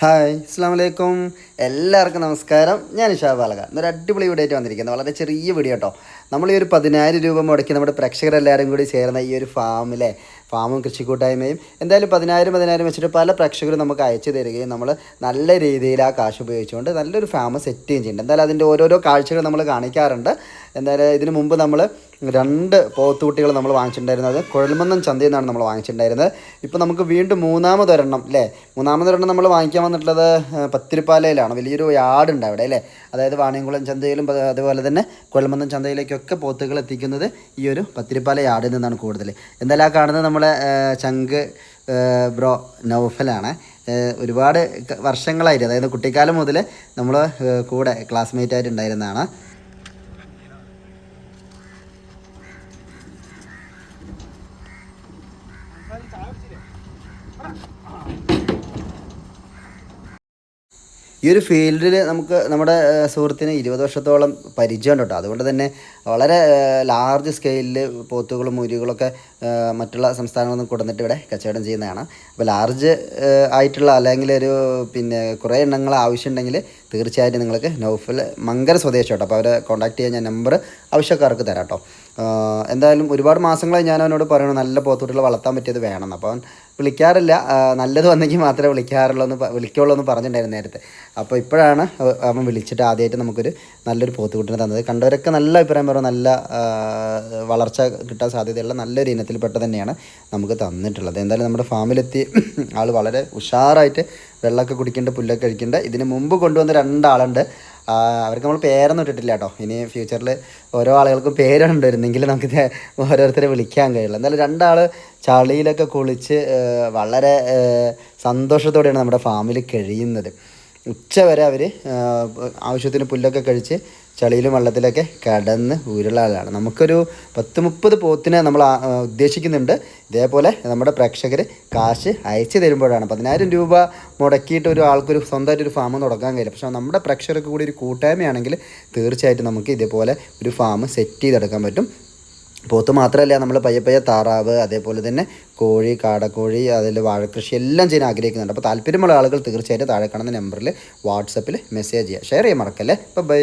Hi അസ്സാം വലൈക്കും എല്ലാവർക്കും നമസ്കാരം. ഞാൻ ഇഷാ ബാലക. എന്നൊരു അടിപൊളി വീഡിയോ ആയിട്ട് വന്നിരിക്കുന്നത് വളരെ ചെറിയ വീഡിയോ കേട്ടോ നമ്മൾ ഈ ഒരു പതിനായിരം രൂപ മുടക്കി നമ്മുടെ പ്രേക്ഷകരെല്ലാവരും കൂടി ചേർന്ന ഈ ഒരു ഫാമിലെ ഫാമും കൃഷിക്കൂട്ടായ്മയും എന്തായാലും പതിനായിരം പതിനായിരം വെച്ചിട്ട് പല പ്രേക്ഷകരും നമുക്ക് അയച്ചു തരികയും നമ്മൾ നല്ല രീതിയിൽ ആ കാശ് ഉപയോഗിച്ചുകൊണ്ട് നല്ലൊരു ഫാം സെറ്റ് ചെയ്യുന്നുണ്ട്. എന്തായാലും അതിന്റെ ഓരോരോ കാഴ്ചകൾ നമ്മൾ കാണിക്കാറുണ്ട്. എന്തായാലും ഇതിനു മുമ്പ് നമ്മൾ രണ്ട് പോത്തുകുട്ടികൾ നമ്മൾ വാങ്ങിച്ചിട്ടുണ്ടായിരുന്നത്. കുഴൽമന്നം ചന്തയിൽ നിന്നാണ് നമ്മൾ വാങ്ങിച്ചിട്ടുണ്ടായിരുന്നത്. ഇപ്പോൾ നമുക്ക് വീണ്ടും മൂന്നാമതൊരെണ്ണം അല്ലേ മൂന്നാമതൊരെണ്ണം നമ്മൾ വാങ്ങിക്കാൻ വന്നിട്ടുള്ളത് പത്തിരിപ്പാലയിലാണ്. വലിയൊരു യാർഡ് ഉണ്ട് അവിടെ അല്ലേ? അതായത് വാണിയംകുളം ചന്തയിലും അതുപോലെ തന്നെ കുഴൽമന്നം ചന്തയിലേക്കൊക്കെ പോത്തുകൾ എത്തിക്കുന്നത് ഈ ഒരു പത്തിരിപ്പാല യാർഡിൽ നിന്നാണ് കൂടുതൽ. എന്തായാലും ആ കാണുന്നത് നമ്മളെ ചങ്ക് ബ്രോ നൗഫലാണ്. ഒരുപാട് വർഷങ്ങളായിട്ട് അതായത് കുട്ടിക്കാലം മുതൽ നമ്മൾ കൂടെ ക്ലാസ്മേറ്റ് ആയിട്ട് ഉണ്ടായിരുന്നതാണ്. ഈ ഒരു ഫീൽഡിൽ നമുക്ക് നമ്മുടെ സുഹൃത്തിന് ഇരുപത് വർഷത്തോളം പരിചയമുണ്ട് കേട്ടോ. അതുകൊണ്ട് തന്നെ വളരെ ലാർജ് സ്കെയിലിൽ പോത്തുകളും മുരികളൊക്കെ മറ്റുള്ള സംസ്ഥാനങ്ങളിൽ നിന്ന് കൊടുന്നിട്ട് ഇവിടെ കച്ചവടം ചെയ്യുന്നതാണ്. അപ്പോൾ ലാർജ് ആയിട്ടുള്ള അല്ലെങ്കിൽ ഒരു പിന്നെ കുറേ എണ്ണങ്ങൾ ആവശ്യമുണ്ടെങ്കിൽ തീർച്ചയായിട്ടും നിങ്ങൾക്ക് നൗഫൽ മങ്കര സ്വദേശം കേട്ടോ. അപ്പോൾ അവരെ കോൺടാക്ട് ചെയ്യാൻ ഞാൻ നമ്പർ ആവശ്യക്കാർക്ക് തരാം കേട്ടോ. എന്തായാലും ഒരുപാട് മാസങ്ങളായി ഞാൻ അവനോട് പറയണം നല്ല പോത്തുട്ടികൾ വളർത്താൻ പറ്റിയത് വേണമെന്ന് അപ്പോൾ അവൻ വിളിക്കാറില്ല. നല്ലത് വന്നെങ്കിൽ മാത്രമേ വിളിക്കാറുള്ളൂ എന്ന് വിളിക്കുള്ളൂ എന്ന് പറഞ്ഞിട്ടുണ്ടായിരുന്നു നേരത്തെ. അപ്പോൾ ഇപ്പോഴാണ് അവൻ വിളിച്ചിട്ട് ആദ്യമായിട്ട് നമുക്കൊരു നല്ലൊരു പോത്തുകുട്ടിനെ തന്നത്. കണ്ടവരൊക്കെ നല്ല അഭിപ്രായം പറഞ്ഞു നല്ല വളർച്ച കിട്ടാൻ സാധ്യതയുള്ള നല്ലൊരു ഇനത്തിൽപ്പെട്ട തന്നെയാണ് നമുക്ക് തന്നിട്ടുള്ളത്. എന്തായാലും നമ്മുടെ ഫാമിലെത്തി ആൾ വളരെ ഉഷാറായിട്ട് വെള്ളമൊക്കെ കുടിക്കേണ്ട പുല്ലൊക്കെ കഴിക്കേണ്ട ഇതിന് മുമ്പ് കൊണ്ടുവന്ന രണ്ടാളുണ്ട്. അവർക്ക് നമ്മൾ പേരൊന്നും ഇട്ടിട്ടില്ല കേട്ടോ. ഇനി ഫ്യൂച്ചറിൽ ഓരോ ആളുകൾക്കും പേരുണ്ട് വരുന്നെങ്കിൽ നമുക്ക് ഓരോരുത്തരെ വിളിക്കാൻ കഴിയുള്ളൂ എന്തായാലും രണ്ടാൾ ചളിയിലൊക്കെ കുളിച്ച് വളരെ സന്തോഷത്തോടെയാണ് നമ്മുടെ ഫാമിൽ കഴിയുന്നത്. ഉച്ച വരെ അവർ ആവശ്യത്തിന് പുല്ലൊക്കെ കഴിച്ച് ചളിയിലും വെള്ളത്തിലൊക്കെ കടന്ന് ഉരുളാലാണ് നമുക്കൊരു പത്ത് മുപ്പത് പോത്തിനെ നമ്മൾ ഉദ്ദേശിക്കുന്നുണ്ട്. ഇതേപോലെ നമ്മുടെ പ്രേക്ഷകർ കാശ് അയച്ചു തരുമ്പോഴാണ്. പതിനായിരം രൂപ മുടക്കിയിട്ട് ഒരു ആൾക്കൊരു സ്വന്തമായിട്ട് ഒരു ഫാം തുടങ്ങാൻ കഴിയില്ല. പക്ഷേ നമ്മുടെ പ്രേക്ഷകർക്ക് കൂടി ഒരു കൂട്ടായ്മയാണെങ്കിൽ തീർച്ചയായിട്ടും നമുക്ക് ഇതേപോലെ ഒരു ഫാം സെറ്റ് ചെയ്തെടുക്കാൻ പറ്റും. പോത്ത് മാത്രമല്ല നമ്മൾ പയ്യെ പയ്യെ താറാവ് അതേപോലെ തന്നെ കോഴി കാടക്കോഴി അതിൽ വാഴക്കൃഷി എല്ലാം ചെയ്യാൻ ആഗ്രഹിക്കുന്നുണ്ട്. അപ്പോൾ താല്പര്യമുള്ള ആളുകൾ തീർച്ചയായിട്ടും താഴെ കാണുന്ന നമ്പറിൽ വാട്സപ്പിൽ മെസ്സേജ് ചെയ്യുക. ഷെയർ ചെയ്യാൻ മറക്കല്ലേ? ബൈ